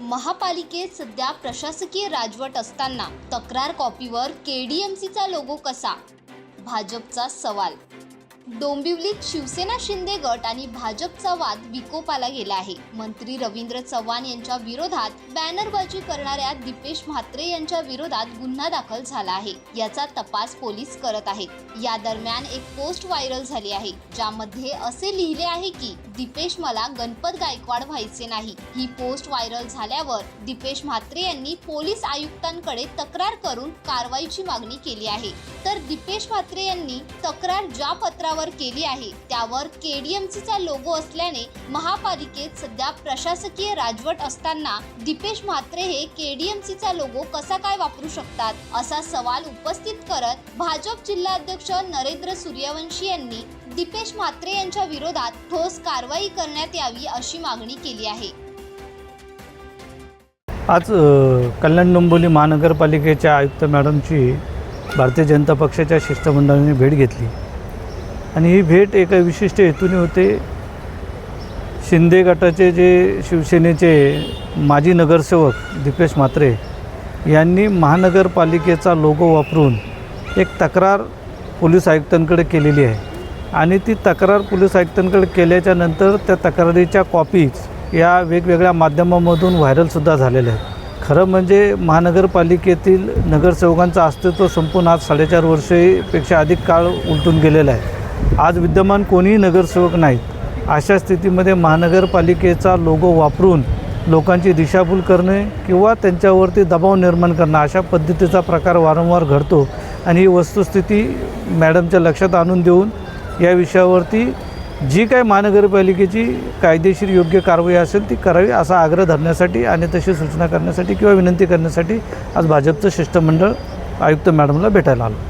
महापालिकेत सध्या प्रशासकीय राजवट असताना तक्रार कॉपीवर केडीएमसीचा लोगो कसा? भाजपचा सवाल. डोंबिवलीत शिवसेना शिंदे गट आणि भाजपचा वाद विकोपाला गेला आहे. मंत्री रवींद्र चव्हाण यांच्या विरोधात बॅनरबाजी करणाऱ्या दीपेश म्हात्रे यांच्या विरोधात गुन्हा दाखल झाला आहे. याचा तपास पोलीस करत आहेत. या दरम्यान एक पोस्ट व्हायरल झाली आहे ज्यामध्ये असे लिहिले आहे की दीपेश मला गणपत गायकवाड व्हायचे नाही. ही पोस्ट व्हायरल झाल्यावर दीपेश म्हात्रे यांनी पोलीस आयुक्तांकडे तक्रार करून कारवाईची मागणी केली आहे. तर दीपेश म्हात्रे यांनी तक्रार ज्या पत्रावर केली आहे. त्यावर केडीएमसीचा लोगो असल्याने महापालिकेत सध्या प्रशासकीय राजवट असताना दीपेश म्हात्रे हे केडीएमसीचा लोगो कसा काय वापरू शकतात? असा सवाल उपस्थित करत भाजप जिल्हाध्यक्ष नरेंद्र सूर्यवंशी यांनी दीपेश म्हात्रे यांच्या विरोधात ठोस कारवाई करण्यात यावी अशी मागणी केली आहे. आज कल्याण डोंबिवली महानगरपालिकेच्या आयुक्त मॅडमची भारतीय जनता पक्षाच्या शिष्टमंडळाने भेट घेतली. आणि ही भेट एका विशिष्ट हेतूने होते. शिंदे गटाचे जे शिवसेनेचे माजी नगरसेवक दीपेश म्हात्रे यांनी महानगरपालिकेचा लोगो वापरून एक तक्रार पोलीस आयुक्तांकडे केलेली आहे. आणि ती तक्रार पोलीस आयुक्तांकडे केल्याच्यानंतर त्या तक्रारीच्या कॉपीज या वेगवेगळ्या माध्यमामधून व्हायरलसुद्धा झालेल्या आहेत. खरं म्हणजे महानगरपालिकेतील नगरसेवकांचं अस्तित्व संपून आज साडेचार वर्षेपेक्षा अधिक काळ उलटून गेलेला आहे. आज विद्यमान कोणीही नगरसेवक नाहीत अशा स्थितीमध्ये महानगरपालिकेचा लोगो वापरून लोकांची दिशाभूल करणे किंवा त्यांच्यावरती दबाव निर्माण करणं अशा पद्धतीचा प्रकार वारंवार घडतो आणि ही वस्तुस्थिती मॅडमच्या लक्षात आणून देऊन या विषयावरती जी काय महानगरपालिकेची कायदेशीर योग्य कारवाई असेल ती करावी असा आग्रह धरण्यासाठी आणि तशी सूचना करण्यासाठी किंवा विनंती करण्यासाठी आज भाजपचं शिष्टमंडळ आयुक्त मॅडमला भेटायला आलं.